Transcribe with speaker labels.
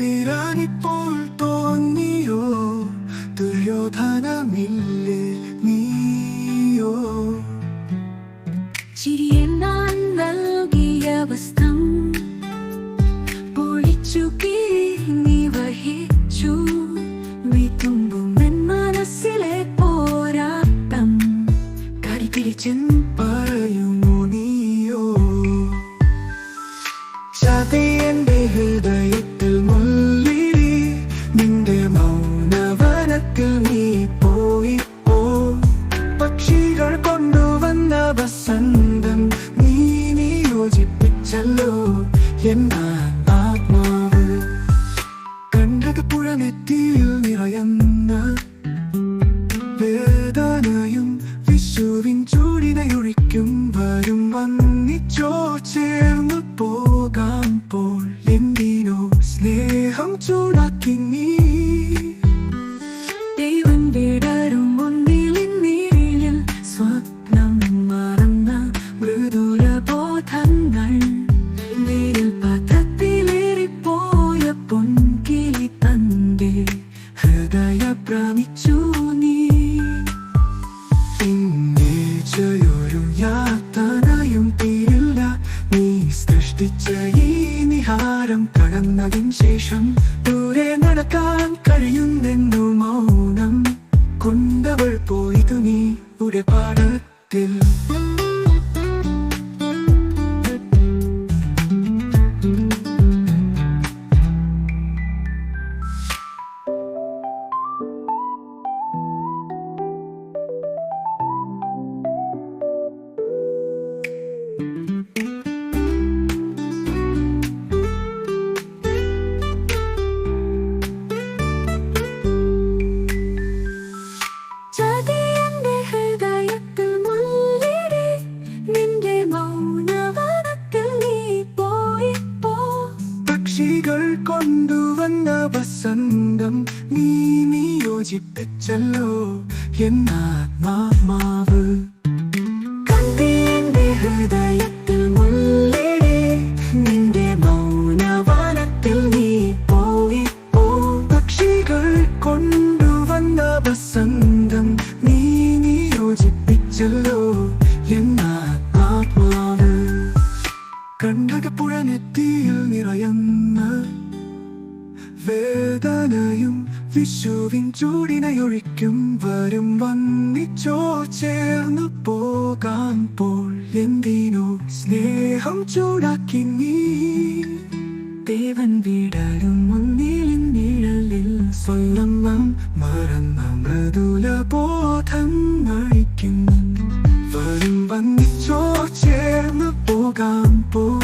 Speaker 1: നടത്തിരാനിപ്പോൾ തോന്നിയോ ദുര്യോധനമില്ലേ നീയോ
Speaker 2: ചിരിയെ ഞാൻ നൽകിയ വസ്ത്രം പൊളിച്ചു നീ വഹിച്ചു വിതുമ്പുമെൻ മനസ്സിലെ പോരാട്ടം കടിപിടിച്ചെൻ
Speaker 1: പറയുമോ നീയോ ചതിയന്റെ ഹൃദയത്തിൽ ആത്മാവ് കണ്ടത് പുഴനെറ്റിയിൽ നിറയുന്ന വേദനയും വിഷുവിൻ ചൂടിനയൊഴിക്കും വരും വന്നിച്ചോ ചേർന്ന് പോകാം പോൾ. എന്തിനോ സ്നേഹം ചൂടാക്കി നീ നിഹാരം കടന്നതിന് ശേഷം ദൂരെ നടക്കാൻ കഴിയുന്നെന്നു മൗനം കൊണ്ടവൾ പോയി നീ ഒരു പാടത്തിൽ പക്ഷികൾ കൊണ്ടുവന്ന വസന്തം നീ നിയോജിപ്പിച്ചല്ലോ എന്നാത്മാവ് കണ്ടീന്റെ ഹൃദയത്തിൽ നീ പോയി പോ. പക്ഷികൾ വിഷുവിൻ ചൂടിനയൊഴിക്കും വരും വന്നിച്ചോ ചേർന്നു പോകാൻ പോൾ. എന്തിനോ സ്നേഹം ചൂടാക്കി നീ? ദേവൻ വീടരും മുന്നിൽ നിഴലിൽ. സ്വന്തം മറന്ന മൃദുല ബോധം നയിക്കുന്നു വരും വന്നിച്ചോ ചേർന്നു പോകാൻ പോ